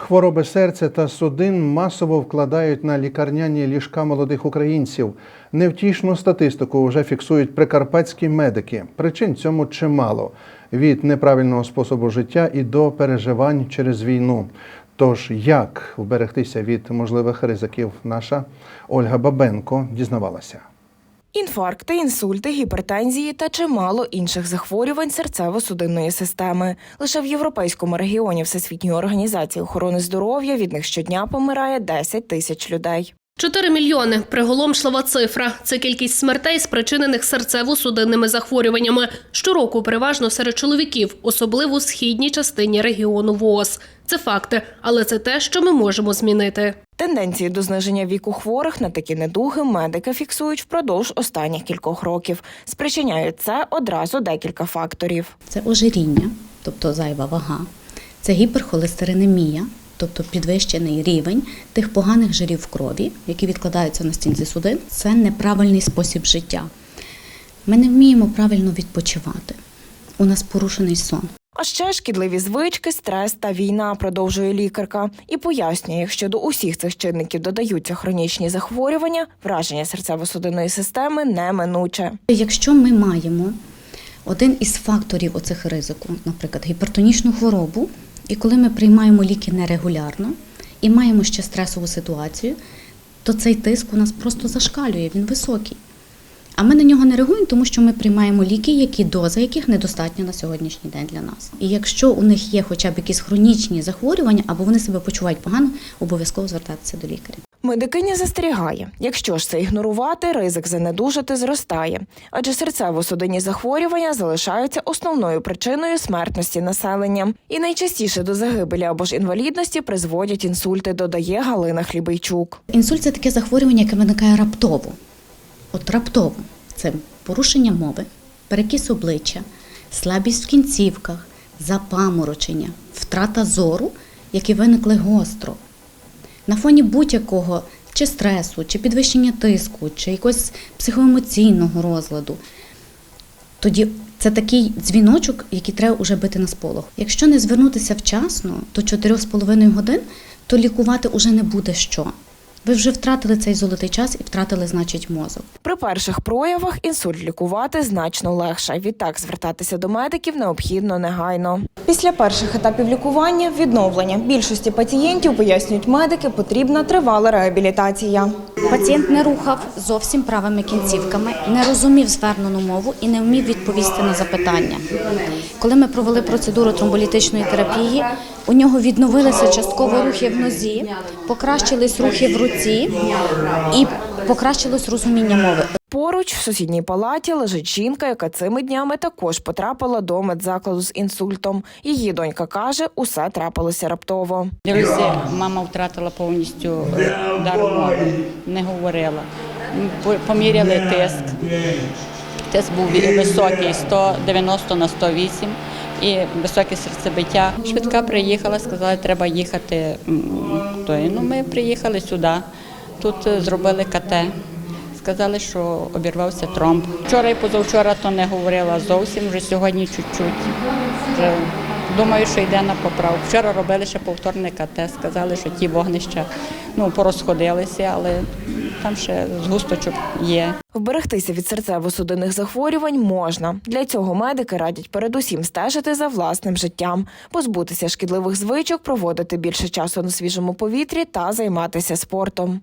Хвороби серця та судин масово вкладають на лікарняні ліжка молодих українців. Невтішну статистику вже фіксують прикарпатські медики. Причин цьому чимало від неправильного способу життя і до переживань через війну. Тож як вберегтися від можливих ризиків, наша Ольга Бабенко дізнавалася. Інфаркти, інсульти, гіпертензії та чимало інших захворювань серцево-судинної системи. Лише в європейському регіоні Всесвітньої організації охорони здоров'я від них щодня помирає 10 тисяч людей. 4 мільйони приголомшлива цифра. Це кількість смертей, спричинених серцево-судинними захворюваннями. Щороку переважно серед чоловіків, особливо у східній частині регіону ВООЗ. Це факти, але це те, що ми можемо змінити. Тенденції до зниження віку хворих на такі недуги медики фіксують впродовж останніх кількох років. Спричиняють це одразу декілька факторів. Це ожиріння, тобто зайва вага, це гіперхолестеринемія, тобто підвищений рівень тих поганих жирів в крові, які відкладаються на стінці судин. Це неправильний спосіб життя. Ми не вміємо правильно відпочивати. У нас порушений сон. А ще шкідливі звички, стрес та війна, продовжує лікарка, і пояснює, якщо до усіх цих чинників додаються хронічні захворювання, враження серцево-судинної системи неминуче. Якщо ми маємо один із факторів оцих ризику, наприклад, гіпертонічну хворобу, і коли ми приймаємо ліки нерегулярно і маємо ще стресову ситуацію, то цей тиск у нас просто зашкалює, він високий. А ми на нього не реагуємо, тому що ми приймаємо ліки, які доза яких недостатня на сьогоднішній день для нас. І якщо у них є хоча б якісь хронічні захворювання або вони себе почувають погано, обов'язково звертатися до лікаря. Медикиня застерігає, якщо ж це ігнорувати, ризик занедужати зростає, адже серцево-судинні захворювання залишаються основною причиною смертності населення. І найчастіше до загибелі або ж інвалідності призводять інсульти, додає Галина Хлібейчук. Інсульт це таке захворювання, яке виникає раптово. От раптово це порушення мови, перекіс обличчя, слабість в кінцівках, запаморочення, втрата зору, які виникли гостро. На фоні будь-якого чи стресу, чи підвищення тиску, чи якогось психоемоційного розладу. Тоді це такий дзвіночок, який треба вже бити на сполох. Якщо не звернутися вчасно до 4,5 годин, то лікувати вже не буде що. Ви вже втратили цей золотий час і втратили, значить, мозок. При перших проявах інсульт лікувати значно легше. Відтак звертатися до медиків необхідно негайно. Після перших етапів лікування відновлення більшості пацієнтів пояснюють медики, потрібна тривала реабілітація. Пацієнт не рухав зовсім правими кінцівками, не розумів звернену мову і не вмів відповісти на запитання. Коли ми провели процедуру тромболітичної терапії, у нього відновилися частково рухи в нозі, покращились рухи в руці і покращилось розуміння мови. Поруч в сусідній палаті лежить жінка, яка цими днями також потрапила до медзакладу з інсультом. Її донька каже, усе трапилося раптово. Друзі, мама втратила повністю дар мови, не говорила. Поміряли тиск. Тиск був високий 190 на 108 і високе серцебиття. Швидка приїхала, сказали, треба їхати. Ну, ми приїхали сюди. Тут е, зробили КТ. Сказали, що обірвався тромб. Вчора і позавчора то не говорила зовсім, вже сьогодні чуть-чуть. Думаю, що йде на поправку. Вчора робили ще повторне КТ, сказали, що ті вогнища ну, порозходилися, але там ще згусточок є. Вберегтися від серцево-судинних захворювань можна. Для цього медики радять передусім стежити за власним життям, позбутися шкідливих звичок, проводити більше часу на свіжому повітрі та займатися спортом.